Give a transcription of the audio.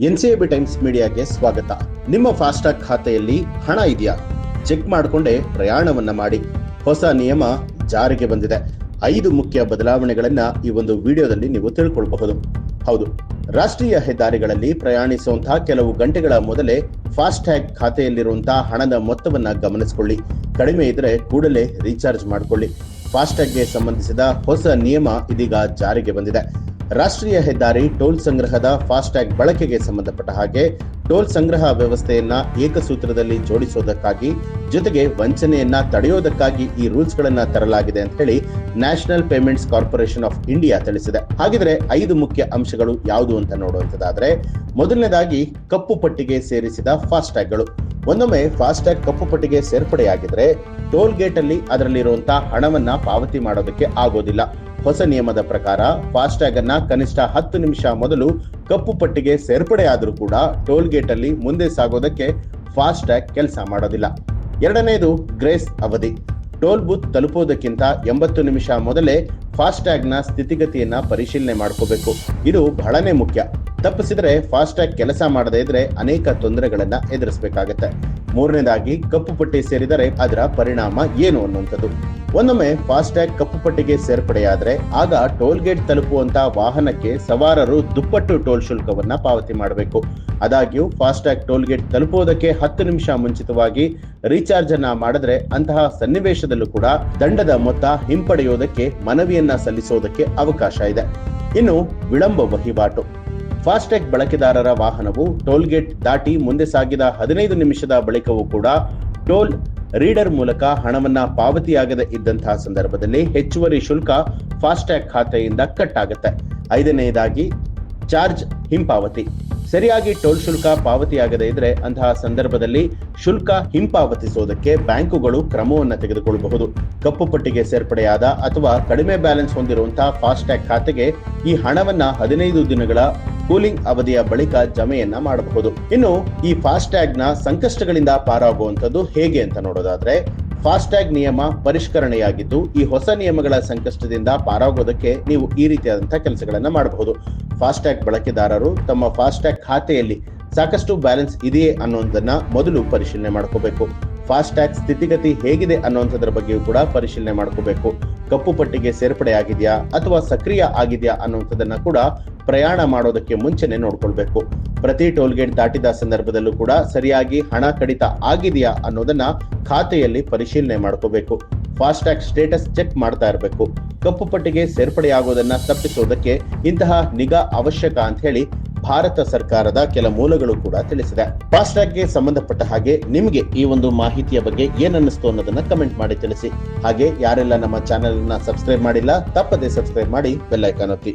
ಎನ್ಸಿಎಬಿ times ಮೀಡಿಯಾಗೆ ಸ್ವಾಗತ. ನಿಮ್ಮ FASTag ಖಾತೆಯಲ್ಲಿ ಹಣ ಇದೆಯಾ? ಚೆಕ್ ಮಾಡಿಕೊಂಡೇ ಪ್ರಯಾಣವನ್ನ ಮಾಡಿ. ಹೊಸ ನಿಯಮ ಜಾರಿಗೆ ಬಂದಿದೆ. ಐದು ಮುಖ್ಯ ಬದಲಾವಣೆಗಳನ್ನ ಈ ಒಂದು ವಿಡಿಯೋದಲ್ಲಿ ನೀವು ತಿಳ್ಕೊಳ್ಬಹುದು. ಹೌದು, ರಾಷ್ಟ್ರೀಯ ಹೆದ್ದಾರಿಗಳಲ್ಲಿ ಪ್ರಯಾಣಿಸುವಂತಹ ಕೆಲವು ಗಂಟೆಗಳ ಮೊದಲೇ ಫಾಸ್ಟ್ಯಾಗ್ ಖಾತೆಯಲ್ಲಿರುವಂತಹ ಹಣದ ಮೊತ್ತವನ್ನ ಗಮನಿಸಿಕೊಳ್ಳಿ. ಕಡಿಮೆ ಇದ್ರೆ ಕೂಡಲೇ ರೀಚಾರ್ಜ್ ಮಾಡಿಕೊಳ್ಳಿ. ಫಾಸ್ಟ್ಯಾಗ್ಗೆ ಸಂಬಂಧಿಸಿದ ಹೊಸ ನಿಯಮ ಇದೀಗ ಜಾರಿಗೆ ಬಂದಿದೆ. ರಾಷ್ಟ್ರೀಯ ಹೆದ್ದಾರಿ ಟೋಲ್ ಸಂಗ್ರಹದ ಫಾಸ್ಟ್ಯಾಗ್ ಬಳಕೆಗೆ ಸಂಬಂಧಪಟ್ಟ ಹಾಗೆ ಟೋಲ್ ಸಂಗ್ರಹ ವ್ಯವಸ್ಥೆಯನ್ನ ಏಕಸೂತ್ರದಲ್ಲಿ ಜೋಡಿಸೋದಕ್ಕಾಗಿ ಜೊತೆಗೆ ವಂಚನೆಯನ್ನ ತಡೆಯೋದಕ್ಕಾಗಿ ಈ ರೂಲ್ಸ್ ಗಳನ್ನ ತರಲಾಗಿದೆ ಅಂತ ಹೇಳಿ national payments corporation of India ತಿಳಿಸಿದೆ. ಹಾಗಿದ್ರೆ ಐದು ಮುಖ್ಯ ಅಂಶಗಳು ಯಾವುದು ಅಂತ ನೋಡುವಂತದಾದ್ರೆ ಮೊದಲನೇದಾಗಿ ಕಪ್ಪು ಪಟ್ಟಿಗೆ ಸೇರಿಸಿದ ಫಾಸ್ಟ್ಯಾಗ್ಗಳು. ಒಂದೊಮ್ಮೆ ಫಾಸ್ಟ್ಯಾಗ್ ಕಪ್ಪು ಪಟ್ಟಿಗೆ ಸೇರ್ಪಡೆಯಾಗಿದ್ರೆ ಟೋಲ್ ಗೇಟ್ ಅಲ್ಲಿ ಅದರಲ್ಲಿರುವಂತಹ ಹಣವನ್ನ ಪಾವತಿ ಮಾಡೋದಕ್ಕೆ ಆಗೋದಿಲ್ಲ. ಹೊಸ ನಿಯಮದ ಪ್ರಕಾರ ಫಾಸ್ಟ್ಯಾಗ್ ಅನ್ನ ಕನಿಷ್ಠ ಹತ್ತು ನಿಮಿಷ ಮೊದಲು ಕಪ್ಪು ಪಟ್ಟಿಗೆ ಸೇರ್ಪಡೆಯಾದರೂ ಕೂಡ ಟೋಲ್ ಗೇಟ್ ಅಲ್ಲಿ ಮುಂದೆ ಸಾಗೋದಕ್ಕೆ ಫಾಸ್ಟ್ಯಾಗ್ ಕೆಲಸ ಮಾಡೋದಿಲ್ಲ. ಎರಡನೇದು ಗ್ರೇಸ್ ಅವಧಿ. ಟೋಲ್ ಬೂತ್ ತಲುಪೋದಕ್ಕಿಂತ ಎಂಬತ್ತು ನಿಮಿಷ ಮೊದಲೇ ಫಾಸ್ಟ್ಯಾಗ್ನ ಸ್ಥಿತಿಗತಿಯನ್ನ ಪರಿಶೀಲನೆ ಮಾಡ್ಕೋಬೇಕು. ಇದು ಬಹಳನೇ ಮುಖ್ಯ. ತಪ್ಪಿಸಿದ್ರೆ ಫಾಸ್ಟ್ಯಾಗ್ ಕೆಲಸ ಮಾಡದೇ ಇದ್ರೆ ಅನೇಕ ತೊಂದರೆಗಳನ್ನ ಎದುರಿಸಬೇಕಾಗತ್ತೆ. ಮೂರನೇದಾಗಿ ಕಪ್ಪು ಪಟ್ಟಿ ಸೇರಿದರೆ ಅದರ ಪರಿಣಾಮ ಏನು ಅನ್ನುವಂಥದ್ದು. ಒಂದೊಮ್ಮೆ ಫಾಸ್ಟ್ಯಾಗ್ ಕಪ್ಪು ಪಟ್ಟಿಗೆ ಸೇರ್ಪಡೆಯಾದ್ರೆ ಆಗ ಟೋಲ್ ಗೇಟ್ ತಲುಪುವಂತಹ ವಾಹನಕ್ಕೆ ಸವಾರರು ದುಪ್ಪಟ್ಟು ಟೋಲ್ ಶುಲ್ಕವನ್ನ ಪಾವತಿ ಮಾಡಬೇಕು. ಆದಾಗ್ಯೂ ಫಾಸ್ಟ್ಯಾಗ್ ಟೋಲ್ ಗೇಟ್ ತಲುಪುವುದಕ್ಕೆ ಹತ್ತು ನಿಮಿಷ ಮುಂಚಿತವಾಗಿ ರೀಚಾರ್ಜ್ ಅನ್ನ ಮಾಡಿದ್ರೆ ಅಂತಹ ಸನ್ನಿವೇಶದಲ್ಲೂ ಕೂಡ ದಂಡದ ಮೊತ್ತ ಹಿಂಪಡೆಯುವುದಕ್ಕೆ ಮನವಿಯನ್ನ ಸಲ್ಲಿಸೋದಕ್ಕೆ ಅವಕಾಶ ಇದೆ. ಇನ್ನು ವಿಳಂಬ ವಹಿವಾಟು. ಫಾಸ್ಟ್ಯಾಗ್ ಬಳಕೆದಾರರ ವಾಹನವು ಟೋಲ್ ಗೇಟ್ ದಾಟಿ ಮುಂದೆ ಸಾಗಿದ ಹದಿನೈದು ನಿಮಿಷದ ಬಳಿಕವೂ ಕೂಡ ಟೋಲ್ ರೀಡರ್ ಮೂಲಕ ಹಣವನ್ನ ಪಾವತಿಯಾಗದೆ ಇದ್ದಂತಹ ಸಂದರ್ಭದಲ್ಲಿ ಹೆಚ್ಚುವರಿ ಶುಲ್ಕ ಫಾಸ್ಟ್ಯಾಗ್ ಖಾತೆಯಿಂದ ಕಟ್ ಆಗುತ್ತೆ ಐದನೆಯದಾಗಿ ಚಾರ್ಜ್ ಹಿಂಪಾವತಿ. ಸರಿಯಾಗಿ ಟೋಲ್ ಶುಲ್ಕ ಪಾವತಿಯಾಗದೇ ಇದ್ರೆ ಅಂತಹ ಸಂದರ್ಭದಲ್ಲಿ ಶುಲ್ಕ ಹಿಂಪಾವತಿಸುವುದಕ್ಕೆ ಬ್ಯಾಂಕುಗಳು ಕ್ರಮವನ್ನು ತೆಗೆದುಕೊಳ್ಳಬಹುದು. ಕಪ್ಪು ಪಟ್ಟಿಗೆ ಸೇರ್ಪಡೆಯಾದ ಅಥವಾ ಕಡಿಮೆ ಬ್ಯಾಲೆನ್ಸ್ ಹೊಂದಿರುವಂತಹ ಫಾಸ್ಟ್ಯಾಗ್ ಖಾತೆಗೆ ಈ ಹಣವನ್ನ ಹದಿನೈದು ದಿನಗಳ ಕೂಲಿಂಗ್ ಅವಧಿಯ ಬಳಿಕ ಜಮೆಯನ್ನ ಮಾಡಬಹುದು. ಇನ್ನು ಈ ಫಾಸ್ಟ್ಯಾಗ್ನ ಸಂಕಷ್ಟಗಳಿಂದ ಪಾರಾಗುವಂತದ್ದು ಹೇಗೆ ಅಂತ ನೋಡೋದಾದ್ರೆ, ಫಾಸ್ಟ್ಯಾಗ್ ನಿಯಮ ಪರಿಷ್ಕರಣೆಯಾಗಿದ್ದು, ಈ ಹೊಸ ನಿಯಮಗಳ ಸಂಕಷ್ಟದಿಂದ ಪಾರಾಗೋದಕ್ಕೆ ನೀವು ಈ ರೀತಿಯಾದಂತಹ ಕೆಲಸಗಳನ್ನ ಮಾಡಬಹುದು. ಫಾಸ್ಟ್ಯಾಗ್ ಬಳಕೆದಾರರು ತಮ್ಮ ಫಾಸ್ಟ್ಯಾಗ್ ಖಾತೆಯಲ್ಲಿ ಸಾಕಷ್ಟು ಬ್ಯಾಲೆನ್ಸ್ ಇದೆಯೇ ಅನ್ನೋದನ್ನ ಮೊದಲು ಪರಿಶೀಲನೆ ಮಾಡ್ಕೋಬೇಕು. ಫಾಸ್ಟ್ಯಾಗ್ ಸ್ಥಿತಿಗತಿ ಹೇಗಿದೆ ಅನ್ನುವಂಥದ್ರ ಬಗ್ಗೆಯೂ ಕೂಡ ಪರಿಶೀಲನೆ ಮಾಡ್ಕೋಬೇಕು. ಕಪ್ಪು ಪಟ್ಟಿಗೆ ಸೇರ್ಪಡೆ ಆಗಿದೆಯಾ ಅಥವಾ ಸಕ್ರಿಯ ಆಗಿದೆಯಾ ಅನ್ನುವಂಥದ್ದನ್ನ ಕೂಡ ಪ್ರಯಾಣ ಮಾಡೋದಕ್ಕೆ ಮುಂಚೆನೆ ನೋಡ್ಕೊಳ್ಬೇಕು. ಪ್ರತಿ ಟೋಲ್ಗೇಟ್ ದಾಟಿದ ಸಂದರ್ಭದಲ್ಲೂ ಕೂಡ ಸರಿಯಾಗಿ ಹಣ ಕಡಿತ ಆಗಿದೆಯಾ ಅನ್ನೋದನ್ನ ಖಾತೆಯಲ್ಲಿ ಪರಿಶೀಲನೆ ಮಾಡ್ಕೋಬೇಕು. ಫಾಸ್ಟ್ಯಾಗ್ ಸ್ಟೇಟಸ್ ಚೆಕ್ ಮಾಡ್ತಾ ಇರಬೇಕು. ಕಪ್ಪು ಪಟ್ಟಿಗೆ ಸೇರ್ಪಡೆಯಾಗೋದನ್ನ ತಪ್ಪಿಸೋದಕ್ಕೆ ಇಂತಹ ನಿಗಾ ಅವಶ್ಯಕ ಅಂತ ಹೇಳಿ ಭಾರತ ಸರ್ಕಾರದ ಕೆಲ ಮೂಲಗಳು ಕೂಡ ತಿಳಿಸಿದೆ. ಫಾಸ್ಟ್ಯಾಗ್ಗೆ ಸಂಬಂಧಪಟ್ಟ ಹಾಗೆ ನಿಮಗೆ ಈ ಒಂದು ಮಾಹಿತಿಯ ಬಗ್ಗೆ ಏನನ್ನಿಸ್ತು ಅನ್ನೋದನ್ನ ಕಮೆಂಟ್ ಮಾಡಿ ತಿಳಿಸಿ. ಹಾಗೆ ಯಾರೆಲ್ಲ ನಮ್ಮ ಚಾನೆಲ್ ಅನ್ನ ಸಬ್ಸ್ಕ್ರೈಬ್ ಮಾಡಿಲ್ಲ, ತಪ್ಪದೆ ಸಬ್ಸ್ಕ್ರೈಬ್ ಮಾಡಿ ಬೆಲ್ ಐಕಾನ್ ಒತ್ತಿ.